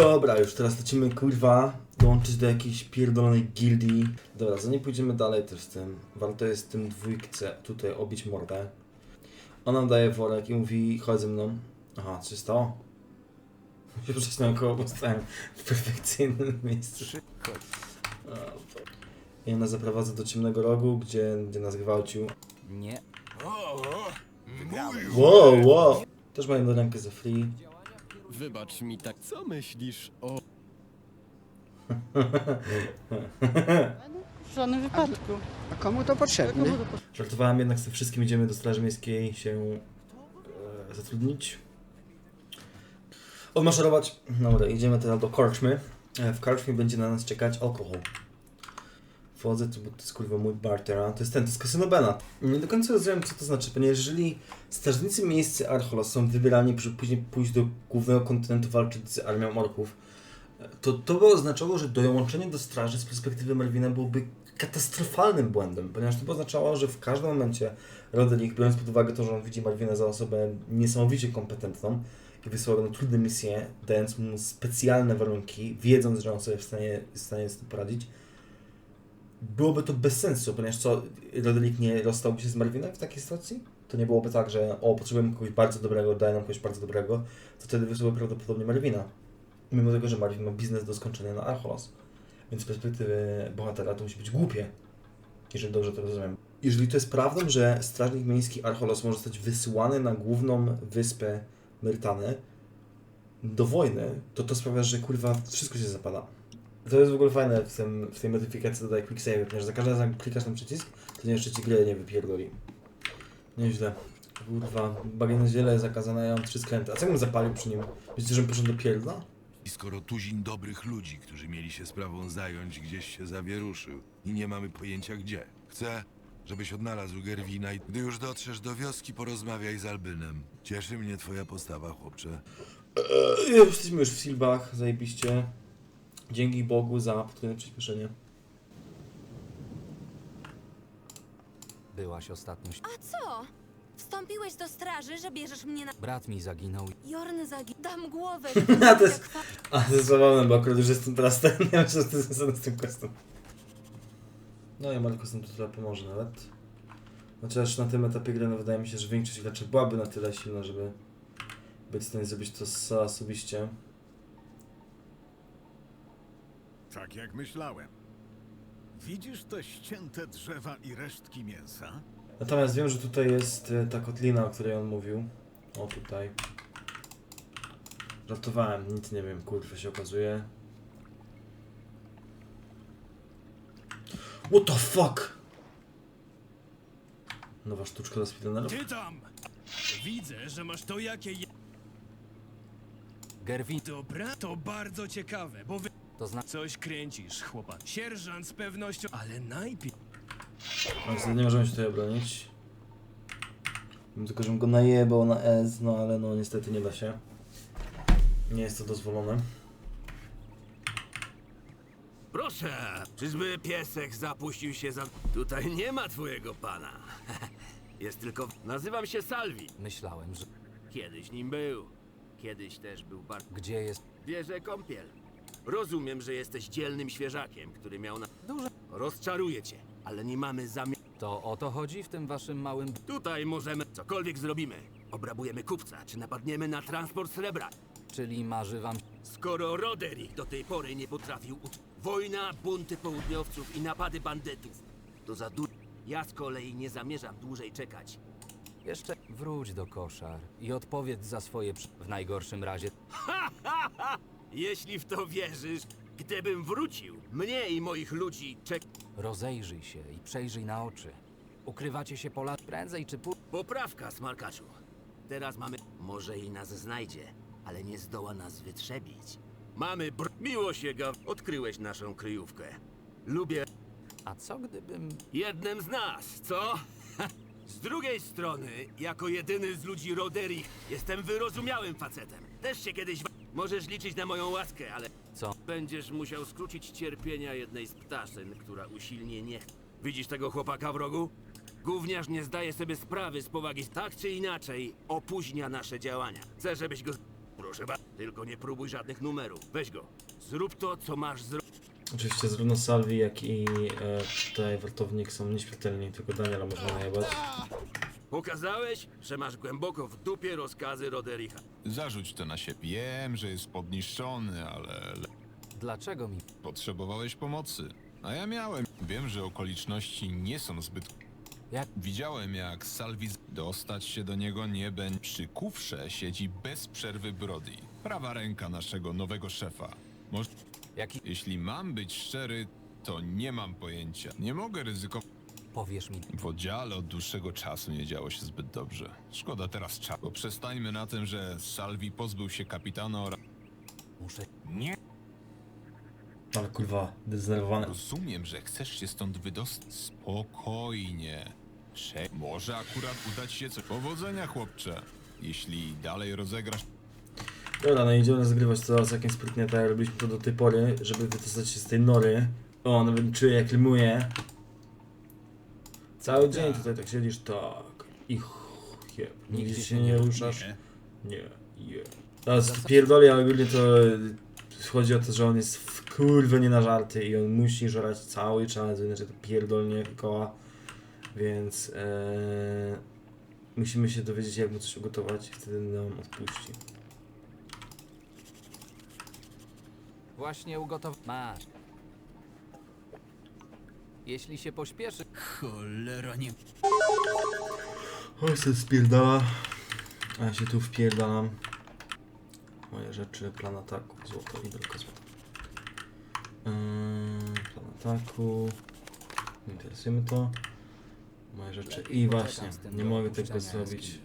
Dobra, już teraz lecimy, kurwa, dołączyć do jakiejś pierdolonej gildii. Dobra, zanim pójdziemy dalej też z tym, warto jest tym dwójkce tutaj obić mordę. On nam daje worek i mówi, chodź ze mną. Aha, co się stało? Się przesunąłem koło, bo stałem w perfekcyjnym miejscu. A, I ona zaprowadza do ciemnego rogu, gdzie, gdzie nas gwałcił. Nie. Wow, wow! Też mają do rękę za free. Wybacz mi tak, co myślisz o... W żadnym wypadku. A komu to potrzebne? Żartowałem, jednak z tym wszystkim idziemy do Straży Miejskiej się e, zatrudnić. Odmaszerować. Dobra, idziemy teraz do Korczmy. E, w Korczmie będzie na nas czekać alkohol. Wchodzę tu, bo to jest kurwa mój barter, a to jest ten, to jest Bena. Nie do końca rozumiem, co to znaczy, ponieważ jeżeli strażnicy miejscy Archolos są wybierani, żeby później pójść do głównego kontynentu walczyć z armią orków, to to by oznaczało, że dołączenie do straży z perspektywy Melvina byłoby katastrofalnym błędem, ponieważ to by oznaczało, że w każdym momencie Roderick, biorąc pod uwagę to, że on widzi Malwina za osobę niesamowicie kompetentną i wysyła go na trudne misje, dając mu specjalne warunki, wiedząc, że on sobie w stanie, jest w stanie z tym poradzić, byłoby to bez sensu, ponieważ co, Roderick nie rozstałby się z Marvinem w takiej sytuacji? To nie byłoby tak, że o, potrzebujemy kogoś bardzo dobrego, daj nam kogoś bardzo dobrego, to wtedy wysłałby prawdopodobnie Marvina. Mimo tego, że Marvin ma biznes do skończenia na Archolos. Więc z perspektywy bohatera to musi być głupie, jeżeli dobrze to rozumiem. Jeżeli to jest prawdą, że strażnik miejski Archolos może zostać wysyłany na główną wyspę Myrtany do wojny, to to sprawia, że kurwa wszystko się zapada. To jest w ogóle fajne w, tym, w tej modyfikacji dodaje quick save, ponieważ za każdym razem klikasz ten przycisk, to nie jeszcze ci grę nie wypierdoli. Nieźle. Kurwa, bagien ziele zakazane, ja mam trzy skręty. A co bym zapalił przy nim? Myślicie, że poszedł do pierdla? I skoro tuzin dobrych ludzi, którzy mieli się sprawą zająć, gdzieś się zawieruszył i nie mamy pojęcia gdzie. Chcę, żebyś odnalazł Gerwina i gdy już dotrzesz do wioski, porozmawiaj z Albynem. Cieszy mnie twoja postawa, chłopcze. Eee, Jesteśmy już w Silbach, zajebiście. Dzięki Bogu za podwójne przyspieszenie. Byłaś ostatnio. ś- A co? Wstąpiłeś do straży, że bierzesz mnie na... Brat mi zaginął. Jorny zagi... Dam głowę, A, to jest- A, to jest zabawne, bo akurat już jestem teraz ten, ja myślę, że to jest związane z tym questem. No i Markus nam tu trochę pomoże nawet. Chociaż na tym etapie gry no, wydaje mi się, że większość graczy byłaby na tyle silna, żeby być w stanie zrobić to s- osobiście. Tak jak myślałem. Widzisz te ścięte drzewa i resztki mięsa? Natomiast wiem, że tutaj jest e, ta kotlina, o której on mówił. O, tutaj. Żartowałem, nic nie wiem, kurwa się okazuje. What the fuck? Nowa sztuczka dla speedrunnerów? Ty tam! Widzę, że masz to jakie... je- Gerwin, Dobra, to bardzo ciekawe, bo wy... to znaczy. Coś kręcisz, chłopak. Sierżant z pewnością... Ale najpierw... Ale nie możemy się tutaj obronić. Mimo Tylko, żebym go najebał na S, no ale no niestety nie da się. Nie jest to dozwolone. Proszę, czyżby piesek zapuścił się za... Tutaj nie ma twojego pana. Jest tylko... Nazywam się Salvi. Myślałem, że. Kiedyś nim był. Kiedyś też był bar... Gdzie jest. Bierze kąpiel. Rozumiem, że jesteś dzielnym świeżakiem, który miał na... Duże. Rozczaruję cię, ale nie mamy zamiaru... To o to chodzi w tym waszym małym. Tutaj możemy... Cokolwiek zrobimy. Obrabujemy kupca, czy napadniemy na transport srebra. Czyli marzy wam. Skoro Roderick do tej pory nie potrafił ut... Wojna, bunty południowców i napady bandytów. To za du... Ja z kolei nie zamierzam dłużej czekać. Jeszcze wróć do koszar i odpowiedz za swoje. przy- W najgorszym razie. Jeśli w to wierzysz, gdybym wrócił, mnie i moich ludzi czek... Rozejrzyj się i przejrzyj na oczy. Ukrywacie się po lat. Prędzej czy później. Poprawka, smarkaczu. Teraz mamy... Może i nas znajdzie, ale nie zdoła nas wytrzebić. Mamy br... Miło się ga... Odkryłeś naszą kryjówkę. Lubię A co gdybym. jednym z nas, co? Z drugiej strony, jako jedyny z ludzi Roderick, jestem wyrozumiałym facetem. Też się kiedyś... wa- Możesz liczyć na moją łaskę, ale... Co? Będziesz musiał skrócić cierpienia jednej z ptaszyn, która usilnie nie chce. Widzisz tego chłopaka w rogu? Gówniarz nie zdaje sobie sprawy z powagi. Tak czy inaczej, opóźnia nasze działania. Chcę, żebyś go... Proszę bardzo, tylko nie próbuj żadnych numerów. Weź go. Zrób to, co masz zrobić. Oczywiście zarówno Salvi, jak i e, tutaj wartownik są nieśmiertelni, tylko Daniela można najebać. Pokazałeś, że masz głęboko w dupie rozkazy Rodericha. Zarzuć to na siebie. Wiem, że jest podniszczony, ale le- Dlaczego mi... potrzebowałeś pomocy. A ja miałem. Wiem, że okoliczności nie są zbyt. Jak? Widziałem, jak Salvis dostać się do niego nie będzie. Przy kufrze siedzi bez przerwy Brody. Prawa ręka naszego nowego szefa. Może, Jaki... jeśli mam być szczery, to nie mam pojęcia. Nie mogę ryzykować. Powiesz mi... W oddziale od dłuższego czasu nie działo się zbyt dobrze. Szkoda teraz czasu. Bo przestańmy na tym, że Salvi pozbył się kapitana oraz... Muszę... Nie Ale kurwa, zdenerwowany. rozumiem, że chcesz się stąd wydostać. Spokojnie. Prze... Może akurat udać się coś. Powodzenia, chłopcze. Jeśli dalej rozegrasz... Dobra, no idziemy zagrywać to całkiem sprytnie, tak jak robiliśmy to do tej pory, żeby wydostać się z tej nory. O, nawet czuję jak limuje. Cały dzień tutaj tak siedzisz, tak. I chie. Nigdzie się nie ruszasz. Nie, je. Teraz pierdoli, ale ogólnie to y, chodzi o to, że on jest w kurwę nie na żarty i on musi żerać cały czas, inaczej to pierdolnie koła. Więc e, musimy się dowiedzieć jak mu coś ugotować i wtedy nam odpuści. Właśnie ugotow... Masz. Jeśli się pośpieszy... Cholera nie... Oj, se spierdala. A ja się tu wpierdalam. Moje rzeczy, plan ataku, złoto i belka złota. Yy, plan ataku. Interesujemy to. Moje rzeczy. I właśnie, nie mogę tego zrobić.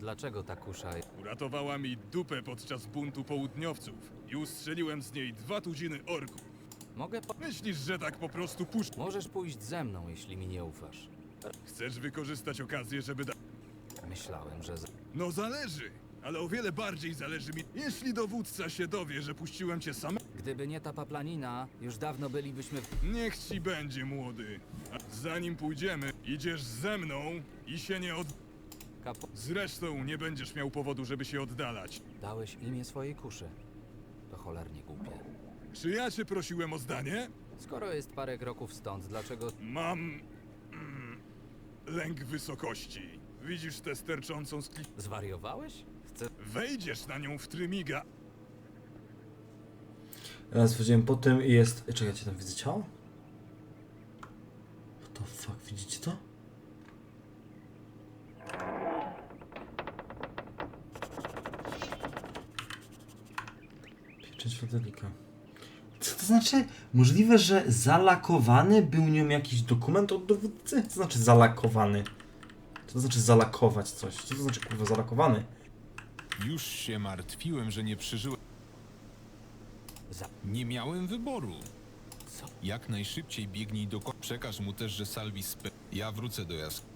Dlaczego ta kusza... Uratowała mi dupę podczas buntu południowców i ustrzeliłem z niej dwa tuziny orków. Mogę po... Myślisz, że tak po prostu puszczę? Możesz pójść ze mną, jeśli mi nie ufasz. Chcesz wykorzystać okazję, żeby da... Myślałem, że... z- No zależy, ale o wiele bardziej zależy mi, jeśli dowódca się dowie, że puściłem cię sam. Gdyby nie ta paplanina, już dawno bylibyśmy... w- Niech ci będzie, młody. A zanim pójdziemy, idziesz ze mną i się nie od... Kapo... Zresztą nie będziesz miał powodu, żeby się oddalać. Dałeś imię swojej kuszy. To cholernie głupie. Czy ja cię prosiłem o zdanie? Skoro jest parę kroków stąd, dlaczego... Mam... Mm, lęk wysokości. Widzisz tę sterczącą z kli... Zwariowałeś? Chcę... Wejdziesz na nią w trymiga. Raz wchodziłem po tym i jest... Czekajcie, tam widzę ciało? What the fuck, widzicie to? Co to znaczy? Możliwe, że zalakowany był nią jakiś dokument od dowódcy? Co to znaczy zalakowany? Co to znaczy zalakować coś? Co to znaczy kurwa zalakowany? Już się martwiłem, że nie przeżyłem. Za... Nie miałem wyboru. Co? Jak najszybciej biegnij do ko... Przekaż mu też, że Salvi spe... Ja wrócę do jaskini.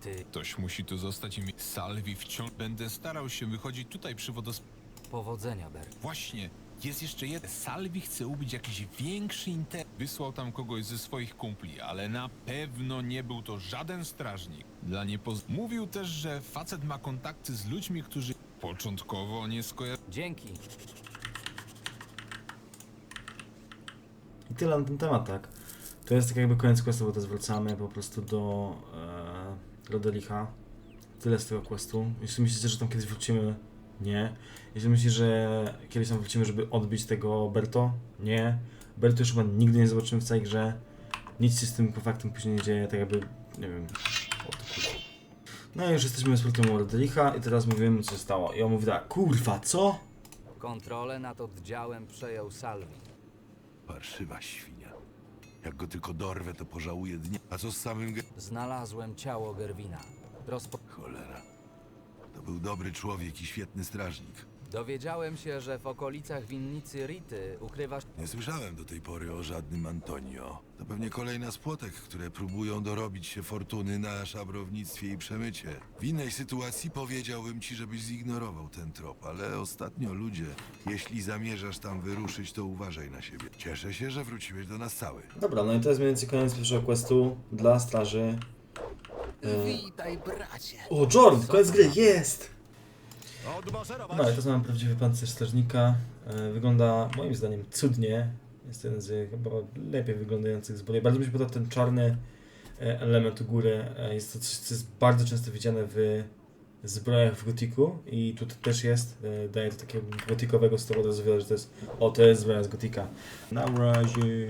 Ty... Ktoś musi tu zostać i mi... Salvi wciąż... Będę starał się wychodzić tutaj przy wodosp... Powodzenia, Bert. Właśnie, jest jeszcze jeden. Salvi chce ubić jakiś większy inter... Wysłał tam kogoś ze swoich kumpli, ale na pewno nie był to żaden strażnik. Dla niepoz... Mówił też, że facet ma kontakty z ludźmi, którzy... Początkowo nie skojar... Dzięki. I tyle na ten temat, tak. To jest tak jakby koniec questu, bo teraz wracamy po prostu do e, Rodelicha. Tyle z tego questu. Jeśli myślicie, że tam kiedyś wrócimy, nie. Jeśli myślicie, że kiedyś tam wrócimy, żeby odbić tego Berto, nie. Berto już chyba nigdy nie zobaczymy w całej grze. Nic się z tym faktem później nie dzieje, tak jakby, nie wiem, o to kurwa. No i już jesteśmy z powrotem u Rodelicha i teraz mówimy, co się stało. I on mówi tak, kurwa, co? Kontrolę nad oddziałem przejął Salvi. Parszywa świnia. Jak go tylko dorwę, to pożałuję dnia. A co z samym ge... Znalazłem ciało Gerwina. Rozpo... Cholera. To był dobry człowiek i świetny strażnik. Dowiedziałem się, że w okolicach winnicy Rity ukrywasz... Nie słyszałem do tej pory o żadnym Antonio. To pewnie kolejna z płotek, które próbują dorobić się fortuny na szabrownictwie i przemycie. W innej sytuacji powiedziałbym ci, żebyś zignorował ten trop, ale ostatnio ludzie, jeśli zamierzasz tam wyruszyć, to uważaj na siebie. Cieszę się, że wróciłeś do nas cały. Dobra, no i to jest mniej więcej koniec pierwszego questu dla straży. E, Witaj, bracie. O, Jordan, koniec gry, jest! No i to mamy prawdziwy pancerz strażnika. E, Wygląda moim zdaniem cudnie. Jest jeden z chyba lepiej wyglądających zbroi. Bardzo mi się podoba ten czarny e, element u góry. E, Jest to coś, co jest bardzo często widziane w zbrojach w gotiku i tutaj też jest. E, Daje to takiego gotikowego stylu, od razu widać, że to jest o, to jest zbroja z gotika. Na razie.